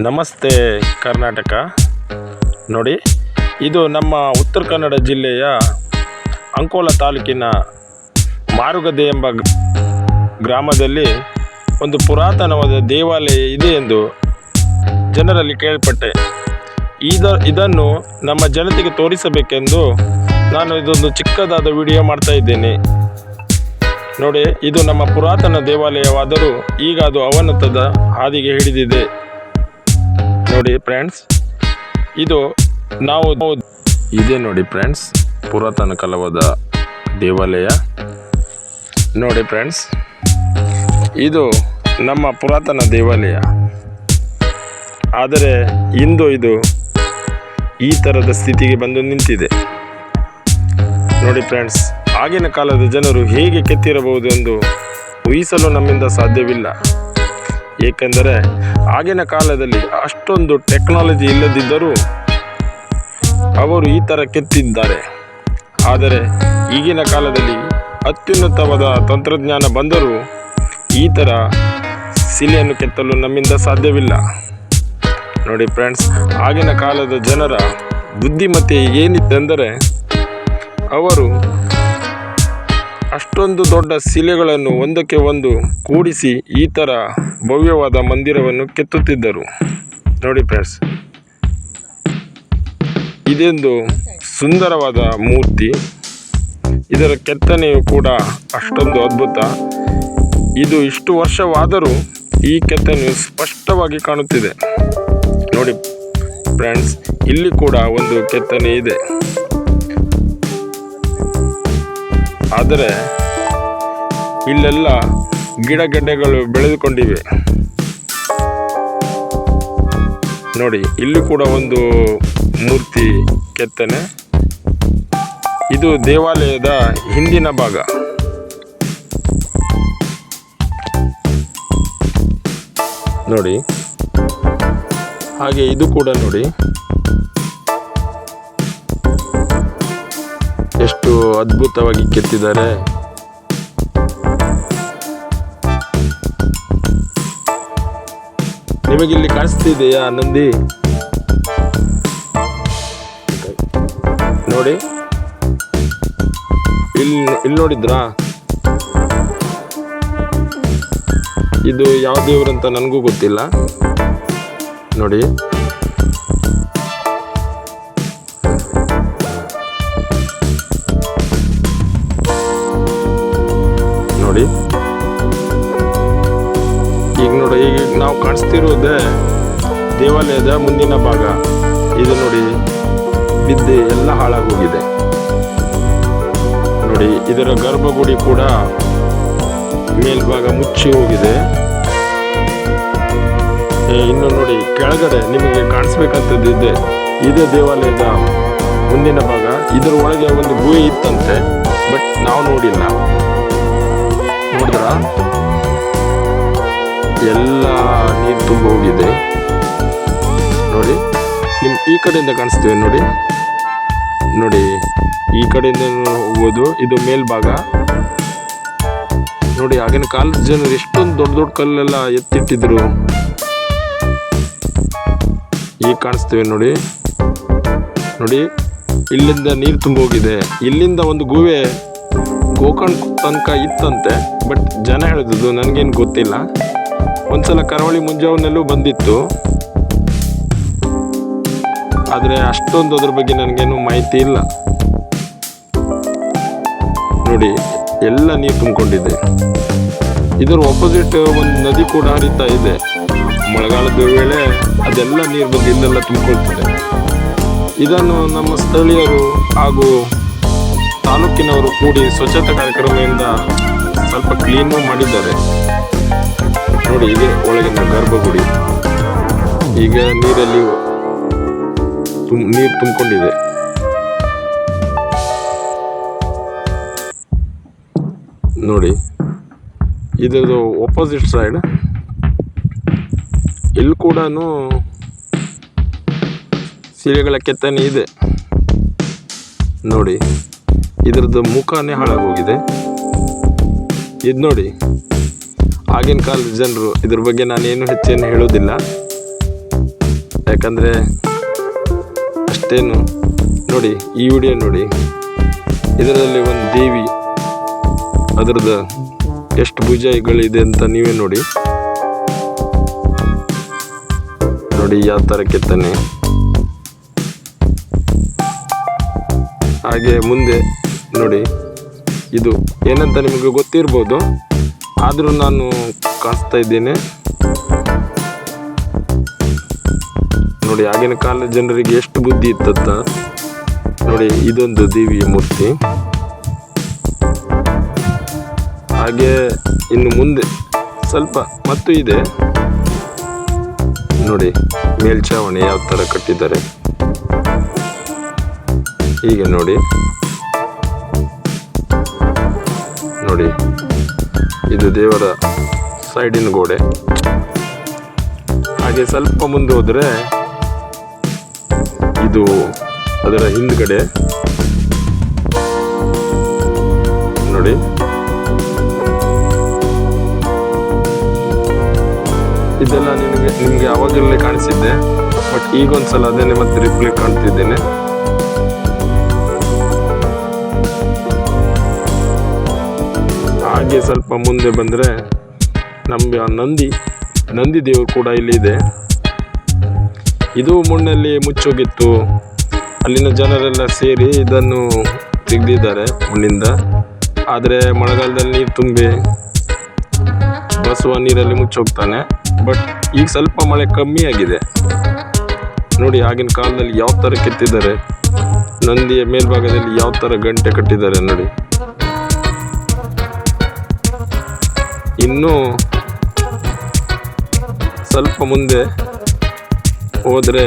ನಮಸ್ತೆ ಕರ್ನಾಟಕ. ನೋಡಿ, ಇದು ನಮ್ಮ ಉತ್ತರ ಕನ್ನಡ ಜಿಲ್ಲೆಯ ಅಂಕೋಲ ತಾಲೂಕಿನ ಮಾರುಗದ್ದೆ ಎಂಬ ಗ್ರಾಮದಲ್ಲಿ ಒಂದು ಪುರಾತನವಾದ ದೇವಾಲಯ ಇದೆ ಎಂದು ಜನರಲ್ಲಿ ಕೇಳ್ಪಟ್ಟೆ. ಇದ, ಇದನ್ನು ನಮ್ಮ ಜನತೆಗೆ ತೋರಿಸಬೇಕೆಂದು ನಾನು ಇದೊಂದು ಚಿಕ್ಕದಾದ ವಿಡಿಯೋ ಮಾಡ್ತಾ ಇದ್ದೇನೆ. ನೋಡಿ, ಇದು ನಮ್ಮ ಪುರಾತನ ದೇವಾಲಯವಾದರೂ ಈಗ ಅದು ಅವನತದ ಹಾದಿಗೆ ಹಿಡಿದಿದೆ. ನೋಡಿ ಫ್ರೆಂಡ್ಸ್. ಇದು ನಾವು ಇದೆ ನೋಡಿ ಫ್ರೆಂಡ್ಸ್, ಪುರಾತನ ಕಾಲವಾದ ದೇವಾಲಯ. ನೋಡಿ ಫ್ರೆಂಡ್ಸ್, ಇದು ನಮ್ಮ ಪುರಾತನ ದೇವಾಲಯ. ಆದರೆ ಇಂದು ಇದು ಈ ಥರದ ಸ್ಥಿತಿಗೆ ಬಂದು ನಿಂತಿದೆ. ನೋಡಿ ಫ್ರೆಂಡ್ಸ್, ಆಗಿನ ಕಾಲದ ಜನರು ಹೇಗೆ ಕೆತ್ತಿರಬಹುದು ಎಂದು ಊಹಿಸಲು ನಮ್ಮಿಂದ ಸಾಧ್ಯವಿಲ್ಲ. ಏಕೆಂದರೆ ಆಗಿನ ಕಾಲದಲ್ಲಿ ಅಷ್ಟೊಂದು ಟೆಕ್ನಾಲಜಿ ಇಲ್ಲದಿದ್ದರೂ ಅವರು ಈ ಥರ ಕೆತ್ತಿದ್ದಾರೆ. ಆದರೆ ಈಗಿನ ಕಾಲದಲ್ಲಿ ಅತ್ಯುನ್ನತವಾದ ತಂತ್ರಜ್ಞಾನ ಬಂದರೂ ಈ ಥರ ಸಿಲೆಯನ್ನು ಕೆತ್ತಲು ನಮ್ಮಿಂದ ಸಾಧ್ಯವಿಲ್ಲ. ನೋಡಿ ಫ್ರೆಂಡ್ಸ್ ಆಗಿನ ಕಾಲದ ಜನರ ಬುದ್ಧಿಮತ್ತೆ ಏನಿತ್ತೆಂದರೆ ಅವರು ಅಷ್ಟೊಂದು ದೊಡ್ಡ ಶಿಲೆಗಳನ್ನು ಒಂದಕ್ಕೆ ಒಂದು ಕೂಡಿಸಿ ಈ ಥರ ಭವ್ಯವಾದ ಮಂದಿರವನ್ನು ಕೆತ್ತುತ್ತಿದ್ದರು. ನೋಡಿ ಫ್ರೆಂಡ್ಸ್. ಇದೊಂದು ಸುಂದರವಾದ ಮೂರ್ತಿ. ಇದರ ಕೆತ್ತನೆಯು ಕೂಡ ಅಷ್ಟೊಂದು ಅದ್ಭುತ. ಇದು ಇಷ್ಟು ವರ್ಷವಾದರೂ ಈ ಕೆತ್ತನೆಯು ಸ್ಪಷ್ಟವಾಗಿ ಕಾಣುತ್ತಿದೆ. ನೋಡಿ ಫ್ರೆಂಡ್ಸ್, ಇಲ್ಲಿ ಕೂಡ ಒಂದು ಕೆತ್ತನೆ ಇದೆ. ಆದರೆ ಇಲ್ಲೆಲ್ಲ ಗಿಡಗಡ್ಡೆಗಳು ಬೆಳೆದುಕೊಂಡಿವೆ. ನೋಡಿ, ಇಲ್ಲಿ ಕೂಡ ಒಂದು ಮೂರ್ತಿ ಕೆತ್ತನೆ. ಇದು ದೇವಾಲಯದ ಹಿಂದಿನ ಭಾಗ. ನೋಡಿ, ಹಾಗೆ ಇದು ಕೂಡ ನೋಡಿ. ಎಷ್ಟು ಅದ್ಭುತವಾಗಿ ಕೆತ್ತಿದ್ದಾರೆ. ನಿಮಗಿಲ್ಲಿ ಕಾಣಿಸ್ತಿದೆಯಾ ನಂದಿ? ನೋಡಿ. ಇಲ್ಲಿ ಇಲ್ಲಿ ನೋಡಿದ್ರಾ? ಇದು ಯಾವ ದೇವ್ರಂತ ನನಗೂ ಗೊತ್ತಿಲ್ಲ. ನೋಡಿ. ನಾವು ಕಾಣಿಸ್ತಿರೋದೇ ದೇವಾಲಯದ ಮುಂದಿನ ಭಾಗ. ಇದು ನೋಡಿ, ಬಿದ್ದು ಎಲ್ಲ ಹಾಳಾಗೋಗಿದೆ. ನೋಡಿ, ಇದರ ಗರ್ಭಗುಡಿ ಕೂಡ ಮೇಲ್ಭಾಗ ಮುಚ್ಚಿ ಹೋಗಿದೆ. ಇನ್ನು ನೋಡಿ, ಕೆಳಗಡೆ ನಿಮಗೆ ಕಾಣಿಸ್ಬೇಕಂತದ್ದು ಇದೆ. ಇದೇ ದೇವಾಲಯದ ಮುಂದಿನ ಭಾಗ. ಇದರ ಒಳಗೆ ಒಂದು ಗುಹೆ ಇತ್ತಂತೆ, ಬಟ್ ನಾವು ನೋಡಿಲ್ಲ. ನೋಡಿದ್ರಾ? ಎಲ್ಲ ನೀರು ತುಂಬ ಹೋಗಿದೆ. ನೋಡಿ ನಿಮ್ಮ ಈ ಕಡೆಯಿಂದ ಕಾಣಿಸ್ತೇವೆ ನೋಡಿ. ನೋಡಿ, ಈ ಕಡೆಯಿಂದ ಹೋಗ್ಬೋದು ಇದು ಮೇಲ್ಭಾಗ. ನೋಡಿ, ಆಗಿನ ಕಾಲದ ಜನರು ಎಷ್ಟೊಂದು ದೊಡ್ಡ ದೊಡ್ಡ ಕಲ್ಲೆಲ್ಲ ಎತ್ತಿಟ್ಟಿದ್ರು. ಈಗ ಕಾಣಿಸ್ತೇವೆ, ನೋಡಿ. ನೋಡಿ, ಇಲ್ಲಿಂದ ನೀರು ತುಂಬ ಹೋಗಿದೆ. ಇಲ್ಲಿಂದ ಒಂದು ಗುಹೆ ಗೋಕರ್ಣ ತನಕ ಇತ್ತಂತೆ, ಬಟ್ ಜನ ಹೇಳಿದ್ದು ನನಗೇನು ಗೊತ್ತಿಲ್ಲ. ಒಂದ್ಸಲ ಕರಾವಳಿ ಮುಂಜಾವನಲ್ಲೂ ಬಂದಿತ್ತು. ಆದರೆ ಅಷ್ಟೊಂದು ಅದ್ರ ಬಗ್ಗೆ ನನಗೇನು ಮಾಹಿತಿ ಇಲ್ಲ. ನೋಡಿ, ಎಲ್ಲ ನೀರು ತುಂಬಿಕೊಂಡಿದೆ. ಇದರ ಆಪೋಸಿಟ್ ಒಂದು ನದಿ ಕೂಡ ಹರಿತಾ ಇದೆ. ಮಳೆಗಾಲದ ವೇಳೆ ಅದೆಲ್ಲ ನೀರು ಬಂದು ಇಲ್ಲೆಲ್ಲ ತುಂಬಿಕೊಳ್ತದೆ. ಇದನ್ನು ನಮ್ಮ ಸ್ಥಳೀಯರು ಹಾಗೂ ತಾಲೂಕಿನವರು ಕೂಡಿ ಸ್ವಚ್ಛತಾ ಕಾರ್ಯಕ್ರಮದಿಂದ ಸ್ವಲ್ಪ ಕ್ಲೀನು ಮಾಡಿದ್ದಾರೆ. ನೋಡಿ ಇದೆ ಒಳಗಿನ ಗರ್ಭಗುಡಿ. ಈಗ ನೀರಲ್ಲಿ ನೀರು ತುಂಬಿಕೊಂಡಿದೆ. ನೋಡಿ, ಇದರದು ಒಪೋಸಿಟ್ ಸೈಡ್ ಇಲ್ಲಿ ಕೂಡ ಸೀರೆಗಳ ಕೆತ್ತನೆ ಇದೆ. ನೋಡಿ, ಇದರದ್ದು ಮುಖನೇ ಹಾಳಾಗೋಗಿದೆ. ಇದು ನೋಡಿ. ಆಗಿನ ಕಾಲದ ಜನರು ಇದ್ರ ಬಗ್ಗೆ ನಾನೇನು ಹೆಚ್ಚೇನು ಹೇಳೋದಿಲ್ಲ ಯಾಕಂದರೆ ಅಷ್ಟೇನು ನೋಡಿ, ಈ ವಿಡಿಯೋ ನೋಡಿ, ಇದರಲ್ಲಿ ಒಂದು ದೇವಿ, ಅದರದ್ದು ಎಷ್ಟು ಭುಜಗಳಿದೆ ಅಂತ ನೀವೇ ನೋಡಿ. ನೋಡಿ ಯಾವ ಥರ ಕೆತ್ತನೆ. ಹಾಗೆ ಮುಂದೆ ನೋಡಿ, ಇದು ಏನಂತ ನಿಮಗೆ ಗೊತ್ತಿರ್ಬೋದು. ಆದರೂ ನಾನು ಕಾಣಿಸ್ತಾ ಇದ್ದೇನೆ. ನೋಡಿ, ಆಗಿನ ಕಾಲದ ಜನರಿಗೆ ಎಷ್ಟು ಬುದ್ಧಿ ಇತ್ತಂತ. ನೋಡಿ, ಇದೊಂದು ದೇವಿಯ ಮೂರ್ತಿ. ಹಾಗೆ ಇನ್ನು ಮುಂದೆ ಸ್ವಲ್ಪ ಮತ್ತು ಇದೆ. ನೋಡಿ, ಮೇಲ್ಛಾವಣಿ ಯಾವ ಥರ ಕಟ್ಟಿದ್ದಾರೆ. ಹೀಗೆ ನೋಡಿ. ನೋಡಿ ಇದು ದೇವರ ಸೈಡಿನ ಗೋಡೆ. ಹಾಗೆ ಸ್ವಲ್ಪ ಮುಂದೆ ಹೋದರೆ ಇದು ಅದರ ಹಿಂದ್ಗಡೆ. ನೋಡಿ. ಇದೆಲ್ಲ ನಿಮಗೆ ನಿಮಗೆ ಅವಾಗಲೇ ಕಾಣಿಸಿದ್ದೆ, ಬಟ್ ಈಗೊಂದ್ಸಲ ಅದೇ ಮತ್ತೆ ರಿಪ್ಲೈ ಕಾಣ್ತಿದ್ದೇನೆ. ಸ್ವಲ್ಪ ಮುಂದೆ ಬಂದರೆ ನಮಗೆ ಆ ನಂದಿ ನಂದಿ ದೇವರು ಕೂಡ ಇಲ್ಲಿ ಇದೆ ಇದು ಮಣ್ಣಲ್ಲಿ ಮುಚ್ಚೋಗಿತ್ತು. ಅಲ್ಲಿನ ಜನರೆಲ್ಲ ಸೇರಿ ಇದನ್ನು ತೆಗೆದಿದ್ದಾರೆ ಮಣ್ಣಿಂದ ಆದರೆ ಮಳೆಗಾಲದಲ್ಲಿ ನೀರು ತುಂಬಿ ಬಸವ ನೀರಲ್ಲಿ ಮುಚ್ಚೋಗ್ತಾನೆ. ಬಟ್ ಈಗ ಸ್ವಲ್ಪ ಮಳೆ ಕಮ್ಮಿ ಆಗಿದೆ. ನೋಡಿ ಆಗಿನ ಕಾಲದಲ್ಲಿ ಯಾವ ಥರ ಕೆತ್ತಿದ್ದಾರೆ. ನಂದಿಯ ಮೇಲ್ಭಾಗದಲ್ಲಿ ಯಾವ ಥರ ಗಂಟೆ ಕಟ್ಟಿದ್ದಾರೆ ನೋಡಿ. ಇನ್ನು ಸ್ವಲ್ಪ ಮುಂದೆ ಹೋದರೆ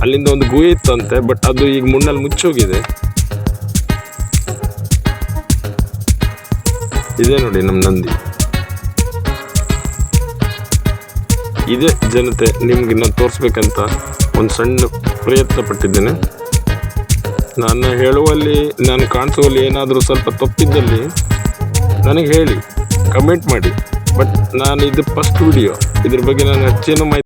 ಅಲ್ಲಿಂದ ಒಂದು ಗುಹೆ ಇತ್ತಂತೆ ಬಟ್ ಅದು ಈಗ ಮುಣ್ಣಲ್ಲಿ ಮುಚ್ಚೋಗಿದೆ. ಇದೆ ನೋಡಿ ನಮ್ಮ ನಂದಿ. ಇದೇ ಜನತೆ, ನಿಮ್ಗೆ ನಾನು ತೋರಿಸ್ಬೇಕಂತ ಒಂದು ಸಣ್ಣ ಪ್ರಯತ್ನ ಪಟ್ಟಿದ್ದೇನೆ. ನಾನು ಹೇಳುವಲ್ಲಿ ನಾನು ಕಾಣಿಸುವಲ್ಲಿ ಏನಾದರೂ ಸ್ವಲ್ಪ ತಪ್ಪಿದ್ದಲ್ಲಿ ನನಗೆ ಹೇಳಿ. ಕಮೆಂಟ್ ಮಾಡಿ. ಬಟ್ ನಾನು ಇದು ಫಸ್ಟ್ ವಿಡಿಯೋ ಇದ್ರ ಬಗ್ಗೆ ನಾನು ಹೆಚ್ಚೇನು ಮಾಹಿತಿ